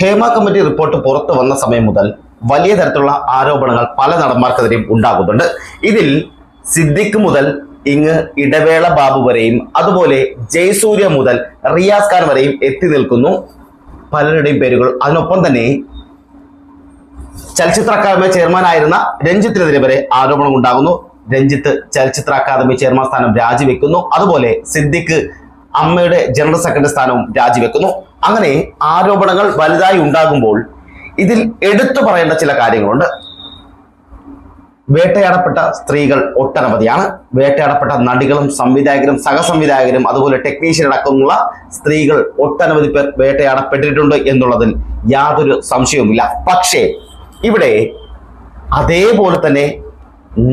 Hema committee report പുറത്തു വന്ന സമയം മുതൽ വലിയ തരത്തിലുള്ള ആരോപണങ്ങൾ പല നടന്മാർക്കെതിരെയും ഉണ്ടാകുന്നുണ്ട്. ഇതിൽ സിദ്ദിഖ് മുതൽ ഇങ്ങ് ഇടവേള ബാബു വരെയും അതുപോലെ ജയസൂര്യ മുതൽ റിയാസ് ഖാൻ വരെയും എത്തി നിൽക്കുന്നു. പലരുടെയും പേരുകൾ അതിനൊപ്പം തന്നെ ചലച്ചിത്ര അക്കാദമി ചെയർമാൻ ആയിരുന്ന രഞ്ജിത്തിനെതിരെ വരെ ആരോപണം ഉണ്ടാകുന്നു. രഞ്ജിത്ത് ചലച്ചിത്ര അക്കാദമി ചെയർമാൻ സ്ഥാനം രാജിവെക്കുന്നു. അതുപോലെ സിദ്ദിഖ് അമ്മയുടെ ജനറൽ സെക്രട്ടറി സ്ഥാനവും രാജിവെക്കുന്നു. അങ്ങനെ ആരോപണങ്ങൾ വലുതായി ഉണ്ടാകുമ്പോൾ ഇതിൽ എടുത്തു പറയേണ്ട ചില കാര്യങ്ങളുണ്ട്. വേട്ടയാടപ്പെട്ട സ്ത്രീകൾ ഒട്ടനവധിയാണ്. വേട്ടയാടപ്പെട്ട നടികളും സംവിധായകരും സഹസംവിധായകരും അതുപോലെ ടെക്നീഷ്യൻ അടക്കമുള്ള സ്ത്രീകൾ ഒട്ടനവധി പേർ വേട്ടയാടപ്പെട്ടിട്ടുണ്ട് എന്നുള്ളതിൽ യാതൊരു സംശയവുമില്ല. പക്ഷേ ഇവിടെ അതേപോലെ തന്നെ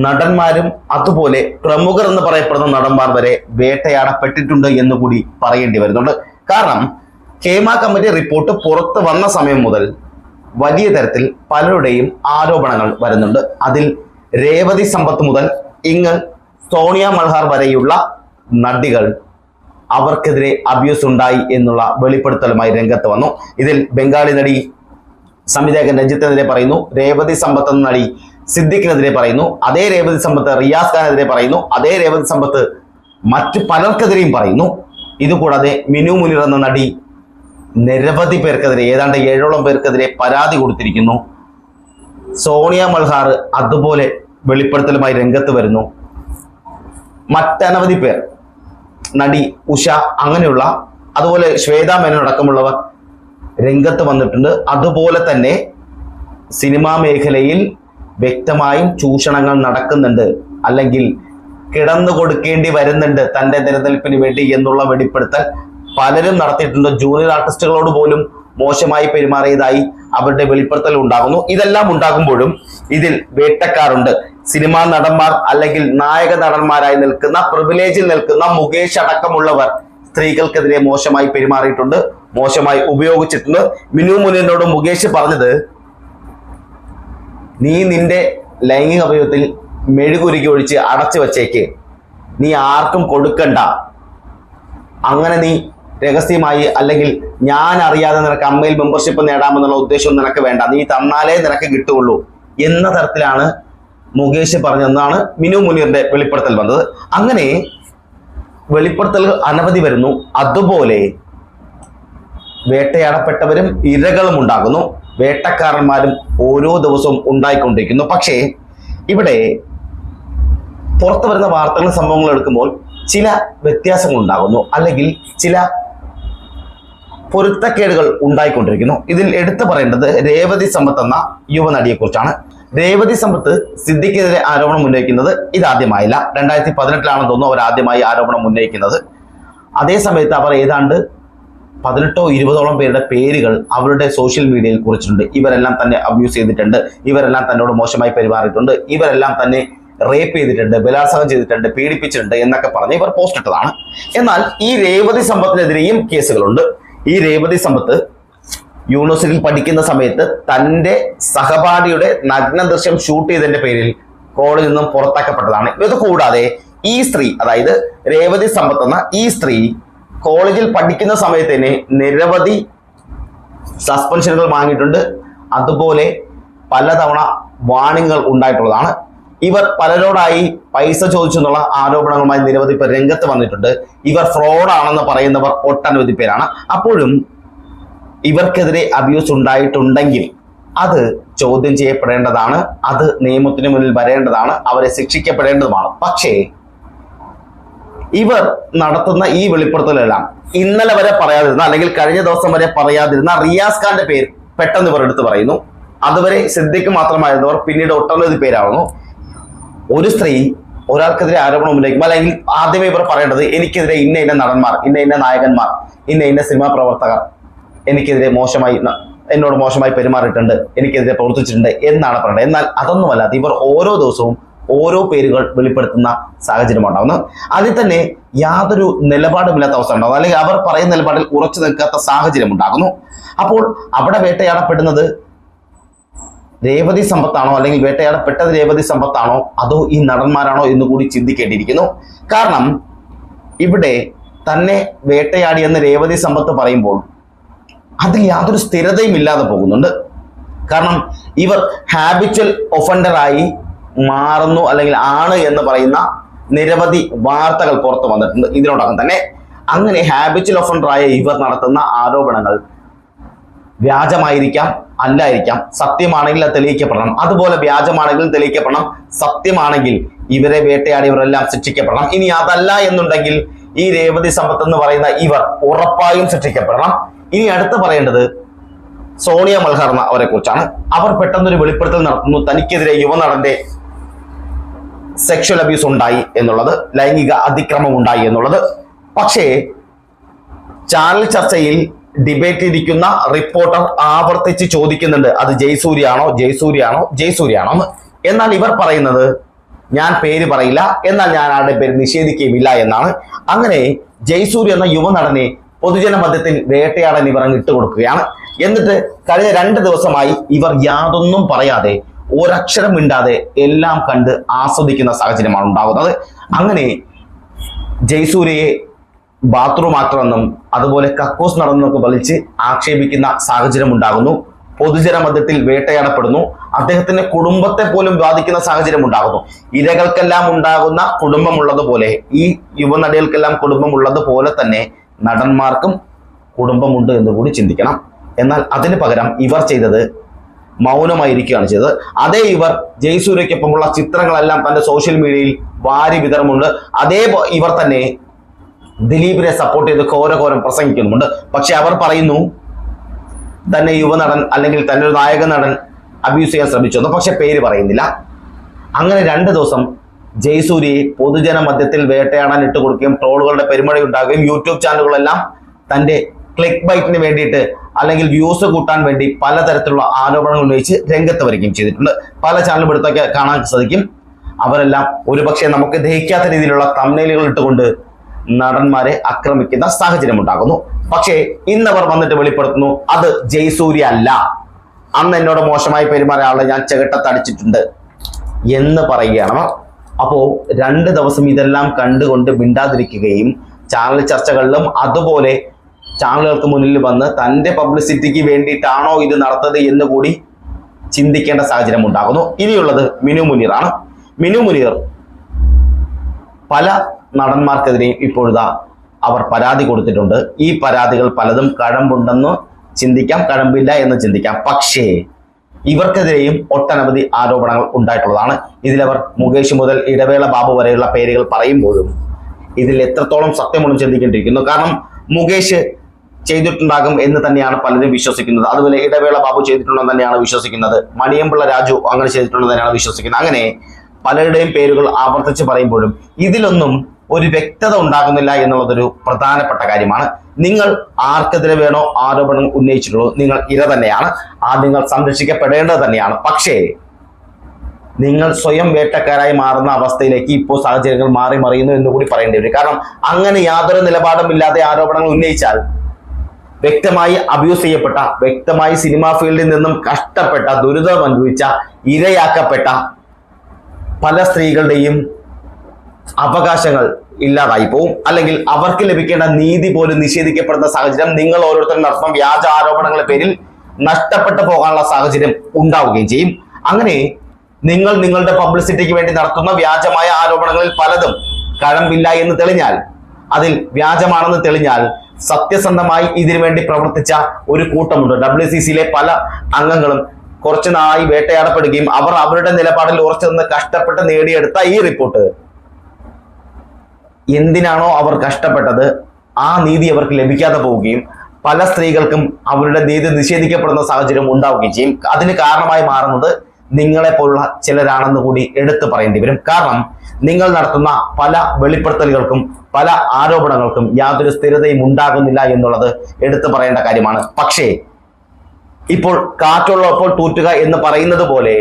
നടന്മാരും അതുപോലെ പ്രമുഖർ എന്ന് പറയപ്പെടുന്ന നടന്മാർ വരെ വേട്ടയാടപ്പെട്ടിട്ടുണ്ട് എന്ന് കൂടി പറയേണ്ടി വരുന്നുണ്ട്. കാരണം ഹേമ കമ്മിറ്റി റിപ്പോർട്ട് പുറത്തു വന്ന സമയം മുതൽ വലിയ തരത്തിൽ പലരുടെയും ആരോപണങ്ങൾ വരുന്നുണ്ട്. അതിൽ രേവതി സമ്പത്ത് മുതൽ ഇങ്ങ് സോണിയ മൽഹാർ വരെയുള്ള നടികൾ അവർക്കെതിരെ അബ്യൂസ് ഉണ്ടായി എന്നുള്ള വെളിപ്പെടുത്തലുമായി രംഗത്ത് വന്നു. ഇതിൽ ബംഗാളി നടി സംവിധായകൻ രഞ്ജിത്തിനെതിരെ പറയുന്നു രേവതി സമ്പത്ത് എന്ന നടി സിദ്ദിഖിനെതിരെ പറയുന്നു അതേ രേവതി സമ്പത്ത് റിയാസ് ഖാനെതിരെ പറയുന്നു അതേ രേവതി സമ്പത്ത് മറ്റു പലർക്കെതിരെയും പറയുന്നു. ഇതുകൂടാതെ മിനു മുനിർ എന്ന നടി നിരവധി പേർക്കെതിരെ ഏതാണ്ട് ഏഴോളം പേർക്കെതിരെ പരാതി കൊടുത്തിരിക്കുന്നു. സോണിയ മൽഹാർ അതുപോലെ വെളിപ്പെടുത്തലുമായി രംഗത്ത് വരുന്നു. മറ്റനവധി പേർ നടി ഉഷ അങ്ങനെയുള്ള അതുപോലെ ശ്വേത മേനോൻ അടക്കമുള്ളവർ രംഗത്ത് വന്നിട്ടുണ്ട്. അതുപോലെ തന്നെ സിനിമാ മേഖലയിൽ വ്യക്തമായും ചൂഷണങ്ങൾ നടക്കുന്നുണ്ട്. അല്ലെങ്കിൽ കിടന്നു കൊടുക്കേണ്ടി വരുന്നുണ്ട് തന്റെ നിലനിൽപ്പിന് വേണ്ടി എന്നുള്ള വെളിപ്പെടുത്തൽ പലരും നടത്തിയിട്ടുണ്ട്. ജൂനിയർ ആർട്ടിസ്റ്റുകളോട് പോലും മോശമായി പെരുമാറിയതായി അവരുടെ വെളിപ്പെടുത്തൽ ഉണ്ടാകുന്നു. ഇതെല്ലാം ഉണ്ടാകുമ്പോഴും ഇതിൽ വേട്ടക്കാരുണ്ട്. സിനിമാ നടന്മാർ അല്ലെങ്കിൽ നായക നടന്മാരായി നിൽക്കുന്ന പ്രിവിലേജിൽ നിൽക്കുന്ന മുകേഷ് അടക്കമുള്ളവർ സ്ത്രീകൾക്കെതിരെ മോശമായി പെരുമാറിയിട്ടുണ്ട് മോശമായി ഉപയോഗിച്ചിട്ടുണ്ട്. മിനു മുനിനോട് മുകേഷ് പറഞ്ഞത് നീ നിന്റെ ലൈംഗിക അവയവത്തിൽ മെഴുകുരുക്കി ഒഴിച്ച് അടച്ചു വച്ചേക്ക്. നീ ആർക്കും കൊടുക്കണ്ട. അങ്ങനെ നീ രഹസ്യമായി അല്ലെങ്കിൽ ഞാൻ അറിയാതെ നിനക്ക് അമ്മയിൽ മെമ്പർഷിപ്പ് നേടാമെന്നുള്ള ഉദ്ദേശം നിനക്ക് വേണ്ട. നീ തന്നാലേ നിനക്ക് കിട്ടുകയുള്ളൂ എന്ന തരത്തിലാണ് മുകേഷ് പറഞ്ഞതെന്നാണ് മിനു മുനീറിന്റെ വെളിപ്പെടുത്തൽ വന്നത്. അങ്ങനെ വെളിപ്പെടുത്തലുകൾ അനവധി വരുന്നു. അതുപോലെ വേട്ടയാടപ്പെട്ടവരും ഇരകളും ഉണ്ടാകുന്നു. വേട്ടക്കാരന്മാരും ഓരോ ദിവസവും ഉണ്ടായിക്കൊണ്ടിരിക്കുന്നു. പക്ഷേ ഇവിടെ പുറത്തു വരുന്ന വാർത്തകളും സംഭവങ്ങളും എടുക്കുമ്പോൾ ചില വ്യത്യാസങ്ങൾ ഉണ്ടാകുന്നു അല്ലെങ്കിൽ ചില പൊരുത്തക്കേടുകൾ ഉണ്ടായിക്കൊണ്ടിരിക്കുന്നു. ഇതിൽ എടുത്തു പറയേണ്ടത് രേവതി സമ്പത്ത് എന്ന യുവനടിയെക്കുറിച്ചാണ്. രേവതി സമ്പത്ത് സിദ്ദിഖിനെതിരെ ആരോപണം ഉന്നയിക്കുന്നത് ഇതാദ്യമായില്ല. രണ്ടായിരത്തി പതിനെട്ടിലാണെന്ന് തോന്നുന്നു അവർ ആദ്യമായി ആരോപണം ഉന്നയിക്കുന്നത്. അതേ സമയത്ത് അവർ ഏതാണ്ട് പതിനെട്ടോ ഇരുപതോളം പേരുടെ പേരുകൾ അവരുടെ സോഷ്യൽ മീഡിയയിൽ കുറിച്ചിട്ടുണ്ട്. ഇവരെല്ലാം തന്നെ അബ്യൂസ് ചെയ്തിട്ടുണ്ട്. ഇവരെല്ലാം തന്നോട് മോശമായി പെരുമാറിയിട്ടുണ്ട്. ഇവരെല്ലാം തന്നെ റേപ്പ് ചെയ്തിട്ടുണ്ട് ബലാത്സംഗം ചെയ്തിട്ടുണ്ട് പീഡിപ്പിച്ചിട്ടുണ്ട് എന്നൊക്കെ പറഞ്ഞ് ഇവർ പോസ്റ്റ് ഇട്ടതാണ്. എന്നാൽ ഈ രേവതി സമ്പത്തിനെതിരെയും കേസുകളുണ്ട് ഈ രേവതി സമ്പത്ത് യൂണിവേഴ്സിറ്റിയിൽ പഠിക്കുന്ന സമയത്ത് തന്റെ സഹപാഠിയുടെ നഗ്ന ദൃശ്യം ഷൂട്ട് ചെയ്തതിന്റെ പേരിൽ കോളേജിൽ നിന്നും പുറത്താക്കപ്പെട്ടതാണ്. ഇത് കൂടാതെ ഈ സ്ത്രീ അതായത് രേവതി സമ്പത്ത് എന്ന ഈ സ്ത്രീ കോളേജിൽ പഠിക്കുന്ന സമയത്ത് തന്നെ നിരവധി സസ്പെൻഷനുകൾ വാങ്ങിയിട്ടുണ്ട്. അതുപോലെ പലതവണ വാണിങ്ങൾ ഉണ്ടായിട്ടുള്ളതാണ്. ഇവർ പലരോടായി പൈസ ചോദിച്ചെന്നുള്ള ആരോപണങ്ങളുമായി നിരവധി പേർ രംഗത്ത് വന്നിട്ടുണ്ട്. ഇവർ ഫ്രോഡാണെന്ന് പറയുന്നവർ ഒട്ടനവധി പേരാണ്. അപ്പോഴും ഇവർക്കെതിരെ അബ്യൂസ് ഉണ്ടായിട്ടുണ്ടെങ്കിൽ അത് ചോദ്യം ചെയ്യപ്പെടേണ്ടതാണ് അത് നിയമത്തിന് മുന്നിൽ വരേണ്ടതാണ് അവരെ ശിക്ഷിക്കപ്പെടേണ്ടതുമാണ്. പക്ഷേ ഇവർ നടത്തുന്ന ഈ വെളിപ്പെടുത്തലെല്ലാം ഇന്നലെ വരെ പറയാതിരുന്ന അല്ലെങ്കിൽ കഴിഞ്ഞ ദിവസം വരെ പറയാതിരുന്ന റിയാസ് ഖാന്റെ പേര് പെട്ടെന്ന് ഇവർ എടുത്തു പറയുന്നു. അതുവരെ സിദ്ദിഖ് മാത്രമായിരുന്നവർ പിന്നീട് ഒട്ടനവധി പേരാവുന്നു. ഒരു സ്ത്രീ ഒരാൾക്കെതിരെ ആരോപണം ഉന്നയിക്കും അല്ലെങ്കിൽ ആദ്യമേ ഇവർ പറയേണ്ടത് എനിക്കെതിരെ ഇന്ന ഇന്ന നടന്മാർ ഇന്ന ഇന്ന നായകന്മാർ ഇന്ന ഇന്ന സിനിമാ പ്രവർത്തകർ എനിക്കെതിരെ മോശമായി എന്നോട് മോശമായി പെരുമാറിയിട്ടുണ്ട് എനിക്കെതിരെ പ്രവർത്തിച്ചിട്ടുണ്ട് എന്നാണ് പറയുന്നത് എന്നാൽ അതൊന്നുമല്ലാതെ ഇവർ ഓരോ ദിവസവും ഓരോ പേരുകൾ വെളിപ്പെടുത്തുന്ന സാഹചര്യം ഉണ്ടാവുന്നു അതിൽ തന്നെ യാതൊരു നിലപാടുമില്ലാത്ത അവസ്ഥ ഉണ്ടാകുന്നു അല്ലെങ്കിൽ അവർ പറയുന്ന നിലപാടിൽ ഉറച്ചു നിൽക്കാത്ത സാഹചര്യം ഉണ്ടാകുന്നു. അപ്പോൾ അവിടെ വേട്ടയാടപ്പെടുന്നത് രേവതി സമ്പത്താണോ? അല്ലെങ്കിൽ വേട്ടയാടപ്പെട്ടത് രേവതി സമ്പത്താണോ? അതോ ഈ നടന്മാരാണോ എന്ന് കൂടി ചിന്തിക്കേണ്ടിയിരിക്കുന്നു. കാരണം ഇവിടെ തന്നെ വേട്ടയാടിയെന്ന് രേവതി സമ്പത്ത് പറയുമ്പോൾ അതിൽ യാതൊരു സ്ഥിരതയും ഇല്ലാതെ പോകുന്നുണ്ട്. കാരണം ഇവർ ഹാബിച്വൽ ഒഫൻഡറായി മാറുന്നു അല്ലെങ്കിൽ ആണ് എന്ന് പറയുന്ന നിരവധി വാർത്തകൾ പുറത്തു വന്നിട്ടുണ്ട് ഇതിനോടകം തന്നെ. അങ്ങനെ ഹാബിച്വൽ ഒഫൻഡറായ ഇവർ നടത്തുന്ന ആരോപണങ്ങൾ വ്യാജമായിരിക്കാം. അല്ലായിരിക്കാം. സത്യമാണെങ്കിൽ അത് തെളിയിക്കപ്പെടണം. അതുപോലെ വ്യാജമാണെങ്കിൽ തെളിയിക്കപ്പെടണം. സത്യമാണെങ്കിൽ ഇവരെ വേട്ടയാടിയവരെല്ലാം ശിക്ഷിക്കപ്പെടണം. ഇനി അതല്ല എന്നുണ്ടെങ്കിൽ ഈ രേവതി സമ്പത്ത് എന്ന് പറയുന്ന ഇവർ ഉറപ്പായും ശിക്ഷിക്കപ്പെടണം. ഇനി അടുത്ത് പറയേണ്ടത് സോണിയ മൽഹർന്ന അവരെ കുറിച്ചാണ് അവർ പെട്ടെന്നൊരു വെളിപ്പെടുത്തൽ നടത്തുന്നു. തനിക്കെതിരെ യുവനടന്റെ സെക്ഷൽ അബ്യൂസ് ഉണ്ടായി എന്നുള്ളത് ലൈംഗിക അതിക്രമം ഉണ്ടായി എന്നുള്ളത്. പക്ഷേ ചാനൽ ചർച്ചയിൽ ഡിബേറ്റ് ഇരിക്കുന്ന റിപ്പോർട്ടർ ആവർത്തിച്ച് ചോദിക്കുന്നുണ്ട്. അത് ജയസൂര്യാണോ ജയസൂര്യാണോ ജയസൂര്യാണോ എന്ന് എന്നാൽ ഇവർ പറയുന്നത് ഞാൻ പേര് പറയില്ല. എന്നാൽ ഞാൻ ആരുടെ പേര് നിഷേധിക്കുകയുമില്ല എന്നാണ്. അങ്ങനെ ജയസൂര്യ എന്ന യുവനടനെ പൊതുജന മധ്യത്തിൽ വേട്ടയാടാൻ ഇവർ അങ്ങ് ഇട്ടുകൊടുക്കുകയാണ്. എന്നിട്ട് കഴിഞ്ഞ രണ്ട് ദിവസമായി ഇവർ യാതൊന്നും പറയാതെ ഒരക്ഷരം മിണ്ടാതെ എല്ലാം കണ്ട് ആസ്വദിക്കുന്ന സാഹചര്യമാണ് ഉണ്ടാകുന്നത്. അങ്ങനെ ജയസൂര്യയെ ബാത്റൂം ആക്ടറെന്നും അതുപോലെ കക്കൂസ് നടന്നൊക്കെ വലിച്ച് ആക്ഷേപിക്കുന്ന സാഹചര്യം ഉണ്ടാകുന്നു പൊതുജന മധ്യത്തിൽ വേട്ടയാടപ്പെടുന്നു. അദ്ദേഹത്തിന്റെ കുടുംബത്തെ പോലും ബാധിക്കുന്ന സാഹചര്യം ഉണ്ടാകുന്നു ഇരകൾക്കെല്ലാം ഉണ്ടാകുന്ന കുടുംബമുള്ളതുപോലെ ഈ യുവനടികൾക്കെല്ലാം കുടുംബമുള്ളതുപോലെ തന്നെ നടന്മാർക്കും കുടുംബമുണ്ട് എന്ന് കൂടി ചിന്തിക്കണം. എന്നാൽ അതിന് പകരം ഇവർ ചെയ്തത് മൗനമായിരിക്കുകയാണ് ചെയ്തത്. അതേ ഇവർ ജയ്സൂര്യക്കൊപ്പമുള്ള ചിത്രങ്ങളെല്ലാം തന്റെ സോഷ്യൽ മീഡിയയിൽ വാരി വിതരമുണ്ട് അതേ ഇവർ തന്നെ ദിലീപിനെ സപ്പോർട്ട് ചെയ്ത് ഘോരഘോരം പ്രസംഗിക്കുന്നുമുണ്ട് പക്ഷെ അവർ പറയുന്നു തന്നെ യുവനടൻ അല്ലെങ്കിൽ തന്നെ ഒരു നായക നടൻ അബ്യൂസ് ചെയ്യാൻ ശ്രമിച്ചു പക്ഷെ പേര് പറയുന്നില്ല. അങ്ങനെ രണ്ട് ദിവസം ജയസൂര്യയെ പൊതുജന മധ്യത്തിൽ വേട്ടയാടാൻ ഇട്ട് കൊടുക്കുകയും ട്രോളുകളുടെ പെരുമഴ ഉണ്ടാകുകയും യൂട്യൂബ് ചാനലുകളെല്ലാം തന്റെ ക്ലിക്ക് ബൈറ്റിന് വേണ്ടിയിട്ട് അല്ലെങ്കിൽ വ്യൂസ് കൂട്ടാൻ വേണ്ടി പലതരത്തിലുള്ള ആരോപണങ്ങൾ ഉന്നയിച്ച് രംഗത്ത് വരികയും ചെയ്തിട്ടുണ്ട്. പല ചാനലും എടുത്തൊക്കെ കാണാൻ സാധിക്കും. അവരെല്ലാം ഒരുപക്ഷെ നമുക്ക് ദഹിക്കാത്ത രീതിയിലുള്ള തമ്മിലുകൾ ഇട്ടുകൊണ്ട് നടന്മാരെ ആക്രമിക്കുന്ന സാഹചര്യം ഉണ്ടാകുന്നു പക്ഷേ ഇന്നവർ വന്നിട്ട് വെളിപ്പെടുത്തുന്നു അത് ജയസൂര്യ അല്ല. അന്ന് എന്നോട് മോശമായി പെരുമാറിയ ആളെ ഞാൻ ചെകിട്ടത്തടിച്ചിട്ടുണ്ട് എന്ന് പറയുകയാണ് അപ്പോ രണ്ട് ദിവസം ഇതെല്ലാം കണ്ടുകൊണ്ട് മിണ്ടാതിരിക്കുകയും ചാനൽ ചർച്ചകളിലും അതുപോലെ ചാനലുകൾക്ക് മുന്നിൽ വന്ന് തന്റെ പബ്ലിസിറ്റിക്ക് വേണ്ടിയിട്ടാണോ ഇത് നടത്തത് എന്ന് കൂടി ചിന്തിക്കേണ്ട സാഹചര്യം ഉണ്ടാകുന്നു. ഇനിയുള്ളത് മിനു മുനീറാണ് മിനു മുനീർ പല നടന്മാർക്കെതിരെയും ഇപ്പോഴിതാ അവർ പരാതി കൊടുത്തിട്ടുണ്ട്. ഈ പരാതികൾ പലതും കഴമ്പുണ്ടെന്ന് ചിന്തിക്കാം കഴമ്പില്ല എന്ന് ചിന്തിക്കാം. പക്ഷേ ഇവർക്കെതിരെയും ഒട്ടനവധി ആരോപണങ്ങൾ ഉണ്ടായിട്ടുള്ളതാണ്. ഇതിലവർ മുകേഷ് മുതൽ ഇടവേള ബാബു വരെയുള്ള പേരുകൾ പറയുമ്പോഴും ഇതിൽ എത്രത്തോളം സത്യമുണ്ടെന്ന് ചിന്തിക്കേണ്ടിയിരിക്കുന്നു. കാരണം മുകേഷ് ചെയ്തിട്ടുണ്ടാകും എന്ന് തന്നെയാണ് പലരും വിശ്വസിക്കുന്നത്. അതുപോലെ ഇടവേള ബാബു ചെയ്തിട്ടുണ്ടെന്ന് തന്നെയാണ് വിശ്വസിക്കുന്നത്. മണിയമ്പിള്ള രാജു അങ്ങനെ ചെയ്തിട്ടുണ്ടെന്ന് തന്നെയാണ് വിശ്വസിക്കുന്നത്. അങ്ങനെ പലരുടെയും പേരുകൾ ആവർത്തിച്ച് പറയുമ്പോഴും ഇതിലൊന്നും ഒരു വ്യക്തത ഉണ്ടാകുന്നില്ല എന്നുള്ളതൊരു പ്രധാനപ്പെട്ട കാര്യമാണ്. നിങ്ങൾ ആർക്കെതിരെ വേണോ ആരോപണം ഉന്നയിച്ചിട്ടുള്ളൂ നിങ്ങൾ ഇര തന്നെയാണ്. ആ നിങ്ങൾ സംരക്ഷിക്കപ്പെടേണ്ടത് തന്നെയാണ്. പക്ഷേ നിങ്ങൾ സ്വയം വേട്ടക്കാരായി മാറുന്ന അവസ്ഥയിലേക്ക് ഇപ്പോൾ സാഹചര്യങ്ങൾ മാറി മറിയുന്നു എന്ന് കൂടി പറയേണ്ടി വരും. കാരണം അങ്ങനെ യാതൊരു നിലപാടും ഇല്ലാതെ ആരോപണങ്ങൾ ഉന്നയിച്ചാൽ വ്യക്തമായി അബ്യൂസ് ചെയ്യപ്പെട്ട വ്യക്തമായി സിനിമാ ഫീൽഡിൽ നിന്നും കഷ്ടപ്പെട്ട ദുരിതം അനുഭവിച്ച ഇരയാക്കപ്പെട്ട പല സ്ത്രീകളുടെയും അവകാശങ്ങൾ ഇല്ലാതായി പോവും. അല്ലെങ്കിൽ അവർക്ക് ലഭിക്കേണ്ട നീതി പോലും നിഷേധിക്കപ്പെടുന്ന സാഹചര്യം നിങ്ങൾ ഓരോരുത്തരും നടത്തുന്ന വ്യാജ ആരോപണങ്ങളുടെ പേരിൽ നഷ്ടപ്പെട്ടു പോകാനുള്ള സാഹചര്യം ഉണ്ടാവുകയും ചെയ്യും. അങ്ങനെ നിങ്ങൾ നിങ്ങളുടെ പബ്ലിസിറ്റിക്ക് വേണ്ടി നടത്തുന്ന വ്യാജമായ ആരോപണങ്ങളിൽ പലതും കഴമ്പില്ല എന്ന് തെളിഞ്ഞാൽ അതിൽ വ്യാജമാണെന്ന് തെളിഞ്ഞാൽ സത്യസന്ധമായി ഇതിനു വേണ്ടി പ്രവർത്തിച്ച ഒരു കൂട്ടമുണ്ട്. ഡബ്ല്യു സി സിയിലെ പല അംഗങ്ങളും കുറച്ചു നാളായി വേട്ടയാടപ്പെടുകയും അവർ അവരുടെ നിലപാടിൽ ഉറച്ചു നിന്ന് കഷ്ടപ്പെട്ട് നേടിയെടുത്ത ഈ റിപ്പോർട്ട്. എന്തിനാണോ അവർ കഷ്ടപ്പെട്ടത് ആ നീതി അവർക്ക് ലഭിക്കാതെ പോവുകയും പല സ്ത്രീകൾക്കും അവരുടെ നീതി നിഷേധിക്കപ്പെടുന്ന സാഹചര്യം ഉണ്ടാവുകയും ചെയ്യും. അതിന് കാരണമായി മാറുന്നത് നിങ്ങളെ പോലുള്ള ചിലരാണെന്ന് കൂടി എടുത്തു പറയേണ്ടി വരും. കാരണം നിങ്ങൾ നടത്തുന്ന പല വെളിപ്പെടുത്തലുകൾക്കും പല ആരോപണങ്ങൾക്കും യാതൊരു സ്ഥിരതയും ഉണ്ടാകുന്നില്ല എന്നുള്ളത് എടുത്തു പറയേണ്ട കാര്യമാണ്. പക്ഷേ ഇപ്പോൾ കാറ്റുള്ളപ്പോൾ തൂറ്റുക എന്ന് പറയുന്നത് പോലെ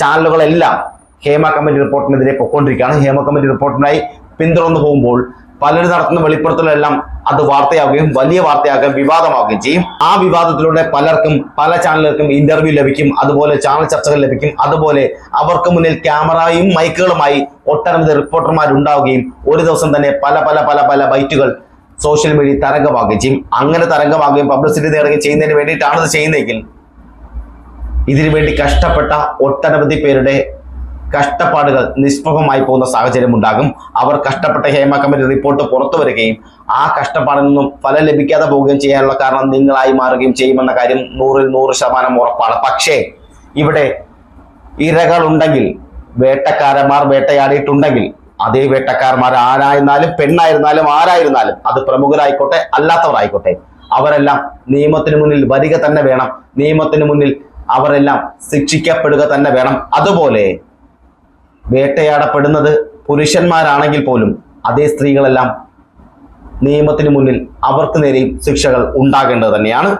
ചാനലുകളെല്ലാം ഹേമ കമ്മിറ്റി റിപ്പോർട്ടിനെതിരെ പൊക്കോണ്ടിരിക്കുകയാണ്. ഹേമ കമ്മിറ്റി റിപ്പോർട്ടിനായി പിന്തുടർന്നു പോകുമ്പോൾ പലരും നടത്തുന്ന വെളിപ്പെടുത്തലെല്ലാം അത് വാർത്തയാവുകയും വലിയ വാർത്തയാകുകയും വിവാദമാവുകയും ചെയ്യും. ആ വിവാദത്തിലൂടെ പലർക്കും പല ചാനലുകൾക്കും ഇന്റർവ്യൂ ലഭിക്കും അതുപോലെ ചാനൽ ചർച്ചകൾ ലഭിക്കും അതുപോലെ അവർക്ക് മുന്നിൽ ക്യാമറയും മൈക്കുകളുമായി ഒട്ടനവധി റിപ്പോർട്ടർമാർ ഉണ്ടാവുകയും ഒരു ദിവസം തന്നെ പല പല പല പല ബൈറ്റുകൾ സോഷ്യൽ മീഡിയ തരംഗമാകുകയും ചെയ്യും. അങ്ങനെ തരംഗമാകുകയും പബ്ലിസിറ്റി നേടുകയും ചെയ്യുന്നതിന് വേണ്ടിയിട്ടാണ് ഇത് ചെയ്യുന്നതെങ്കിൽ ഇതിനു വേണ്ടി കഷ്ടപ്പെട്ട ഒട്ടനവധി പേരുടെ കഷ്ടപ്പാടുകൾ നിഷ്പ്രഭമായി പോകുന്ന സാഹചര്യം ഉണ്ടാകും. അവർ കഷ്ടപ്പെട്ട ഹേമ കമ്മിറ്റി റിപ്പോർട്ട് പുറത്തു വരികയും ആ കഷ്ടപ്പാടിൽ നിന്നും ഫലം ലഭിക്കാതെ പോവുകയും ചെയ്യാനുള്ള കാരണം നിങ്ങളായി മാറുകയും ചെയ്യുമെന്ന കാര്യം നൂറിൽ നൂറ് ശതമാനം ഉറപ്പാണ്. പക്ഷേ ഇവിടെ ഇരകൾ ഇരകളുണ്ടെങ്കിൽ വേട്ടക്കാരന്മാർ വേട്ടയാടിയിട്ടുണ്ടെങ്കിൽ അതേ വേട്ടക്കാരന്മാർ ആരായിരുന്നാലും പെണ്ണായിരുന്നാലും ആരായിരുന്നാലും അത് പ്രമുഖരായിക്കോട്ടെ അല്ലാത്തവരായിക്കോട്ടെ അവരെല്ലാം നിയമത്തിന് മുന്നിൽ വരിക തന്നെ വേണം. നിയമത്തിന് മുന്നിൽ അവരെല്ലാം ശിക്ഷിക്കപ്പെടുക തന്നെ വേണം. അതുപോലെ വേട്ടയാടപ്പെടുന്നത് പുരുഷന്മാരാണെങ്കിൽ പോലും അതേ സ്ത്രീകളെല്ലാം നിയമത്തിന് മുന്നിൽ അവർക്ക് നേരെയും ശിക്ഷകൾ ഉണ്ടാകേണ്ടത് തന്നെയാണ്.